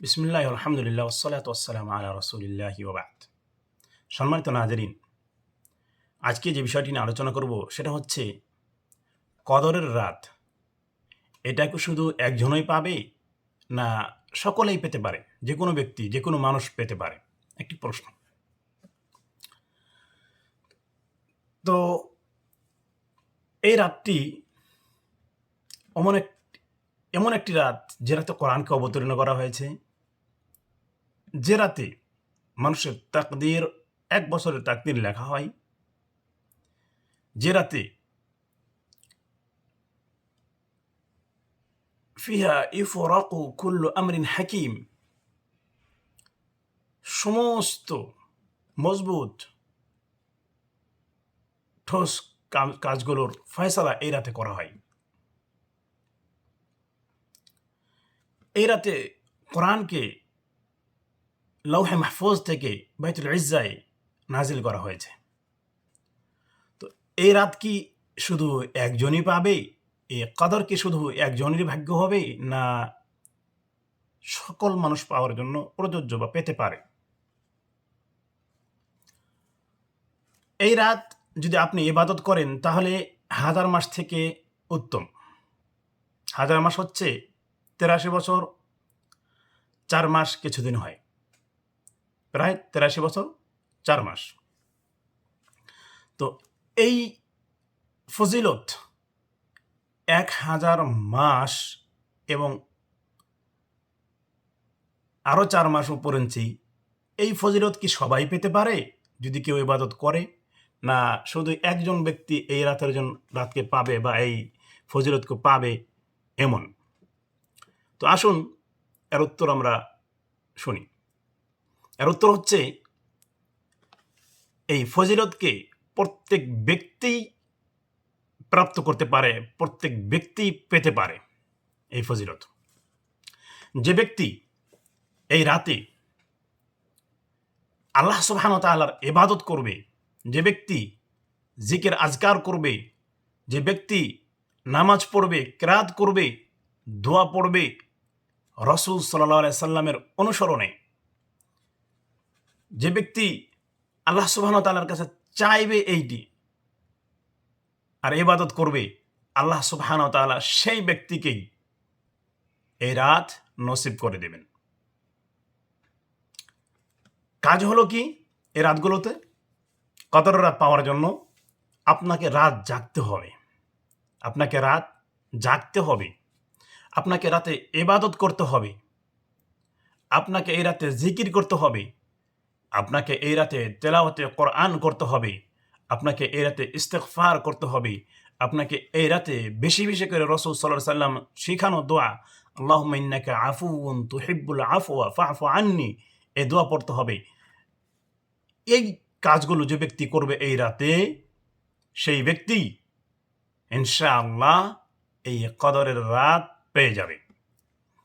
বিসমিল্লাহ, আলহামদুলিল্লাহ ওসালাত ওসালাম আলা রসুলিল্লাহ ওবাদ সম্মানিত নাজরিন, আজকে যে বিষয়টি নিয়ে আলোচনা করব সেটা হচ্ছে কদরের রাত। এটা কি শুধু একজনই পাবে না সকলেই পেতে পারে? যে কোনো ব্যক্তি, যে কোনো মানুষ পেতে পারে? একটি প্রশ্ন। তো এই রাতটি এমন এক, এমন একটি রাত যে রাতে কোরআনকে অবতীর্ণ করা হয়েছে। যে রাতে মানুষের তাকদির, এক বছরের তাকদির লেখা হয়। যে রাতে ফিহা ইফরাকু কুল্লু আমরিন হাকিম। সমস্ত মজবুত, ঠোস কাজগুলোর ফয়সালা এই রাতে করা হয়। এই রাতে কোরআনকে লৌহে মাহফুজ থেকে বাইতুল ইজ্জায় নাজিল করা হয়েছে। তো এই রাত কি শুধু একজনই পাবে? এই কদর কি শুধু একজনেরই ভাগ্য হবে? না সকল মানুষ পাওয়ার জন্য প্রযোজ্য বা পেতে পারে। এই রাত যদি আপনি ইবাদত করেন, তাহলে হাজার মাস থেকে উত্তম। হাজার মাস হচ্ছে তেরাশি বছর, চার মাস কিছুদিন হয়। প্রায় তেরাশি বছর, চার মাস। তো এই ফজিলত এক হাজার মাস এবং আরও চার মাস উপরেঞ্চি এই ফজিলত কি সবাই পেতে পারে? যদি কেউ ইবাদত করে, না শুধু একজন ব্যক্তি এই রাতের জন রাতকে পাবে বা এই ফজিলতকে পাবে এমন? তো আসুন, এর উত্তর আমরা শুনি। এর উত্তর হচ্ছে, এই ফজিলতকে প্রত্যেক ব্যক্তি প্রাপ্ত করতে পারে, প্রত্যেক ব্যক্তি পেতে পারে এই ফজিলত। যে ব্যক্তি এই রাতে আল্লাহ সুবহান তাআলার ইবাদত করবে, যে ব্যক্তি জিকের আজকার করবে, যে ব্যক্তি নামাজ পড়বে, ক্রাত করবে, দোয়া পড়বে, রসুল সাল্লাহ সাল্লামের অনুসরণে যে ব্যক্তি আল্লাহ সুবাহন তাল্লার কাছে চাইবে এইটি, আর ইবাদত করবে, আল্লাহ সুবহান তাআলা সেই ব্যক্তিকেই এই রাত নসিব করে দেবেন। কাজ হলো কি? এই রাতগুলোতে কদর রাত পাওয়ার জন্য আপনাকে রাত জাগতে হবে। আপনাকে রাত জাগতে হবে। আপনাকে রাতে এবাদত করতে হবে। আপনাকে এই রাতে জিকির করতে হবে। আপনাকে এই রাতে তেলাওয়াতে কোরআন করতে হবে, আপনাকে এই রাতে ইস্তেকফার করতে হবে, আপনাকে এই রাতে বেশি বেশি করে রসুল সাল্লাহ সাল্লাম শিখানো দোয়া আল্লাহ ইন্নাকে আফুন তুহিব্বুল আফওয়া ফাফু আননি, এই দোয়া পড়তে হবে। এই কাজগুলো যে ব্যক্তি করবে এই রাতে, সেই ব্যক্তি ইনশাআল্লাহ এই কদরের রাত পেয়ে যাবে।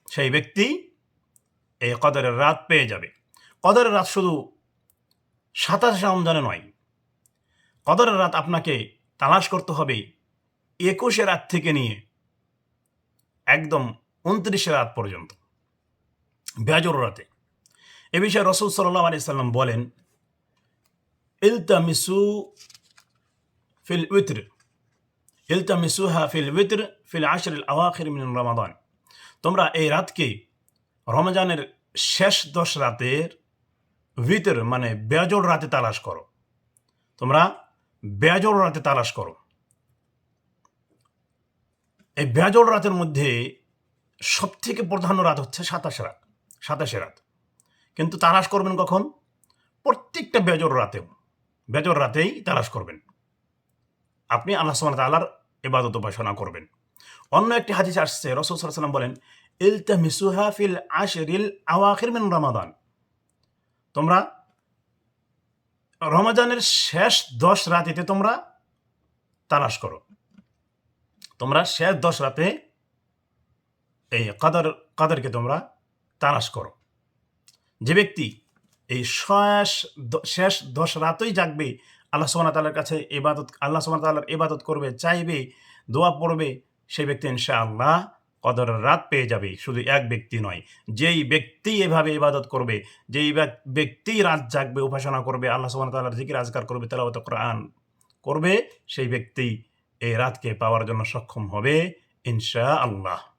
সেই ব্যক্তি এই কদরের রাত পেয়ে যাবে। কদরের রাত শুধু সাতাশে রমজানে নয়। কদরের রাত আপনাকে তালাশ করতে হবে একুশে রাত থেকে নিয়ে, একদম উনত্রিশে রাত পর্যন্ত। বেজর রাতে। এ বিষয়ে রসুল সাল্লাহ আলি সাল্লাম বলেন, ইলতামিসু ফিল উইত্র, ইলতামিসুহা ফিল উইত্র ফিল আশর আওয়াখির মিন রমাদান। তোমরা এই রাতকে রমজানের শেষ দশ রাতের ভিতর মানে বেজর রাতে তালাশ করো। তোমরা বেজর রাতে তালাশ করো। এই বেজর রাতের মধ্যে সবথেকে প্রধান রাত হচ্ছে সাতাশ রাত, সাতাশে রাত। কিন্তু তালাশ করবেন কখন? প্রত্যেকটা বেজর রাতেও। বেজর রাতেই তালাশ করবেন। আপনি আল্লাহ ওয়া তাআলার ইবাদত উপাসনা করবেন। অন্য একটি হাদিস আসছে, রসুল ওয়াসাল্লাম বলেন, ইলতামিসুহা ফিল আশরিল আওয়াখির মিন রমাদান। তোমরা? রমজানের শেষ দশ রাতেতে তোমরা তালাশ করো। তোমরা শেষ দশ রাতে এই কাদার, কাদারকে তোমরা তালাশ করো। যে ব্যক্তি এই শেষ শেষ দশ রাতই জাগবে, আল্লাহ সুবহানাহু ওয়া তাআলার কাছে এবাদত আল্লাহ সুবহানাহু ওয়া তাআলার ইবাদত করবে, চাইবে, দোয়া পড়বে, সেই ব্যক্তি ইনশাআল্লাহ কদরের রাত পেয়ে যাবে, শুধু এক ব্যক্তি নয়। যেই ব্যক্তি এভাবে ইবাদত করবে, যেই ব্যক- ব্যক্তি রাত জাগবে, উপাসনা করবে, আল্লাহ সুবহান তাআলার জিকির, আজকার করবে, তেলাওয়াত কোরআন করবে, সেই ব্যক্তি এই রাতকে পাওয়ার জন্য সক্ষম হবে ইনশা আল্লাহ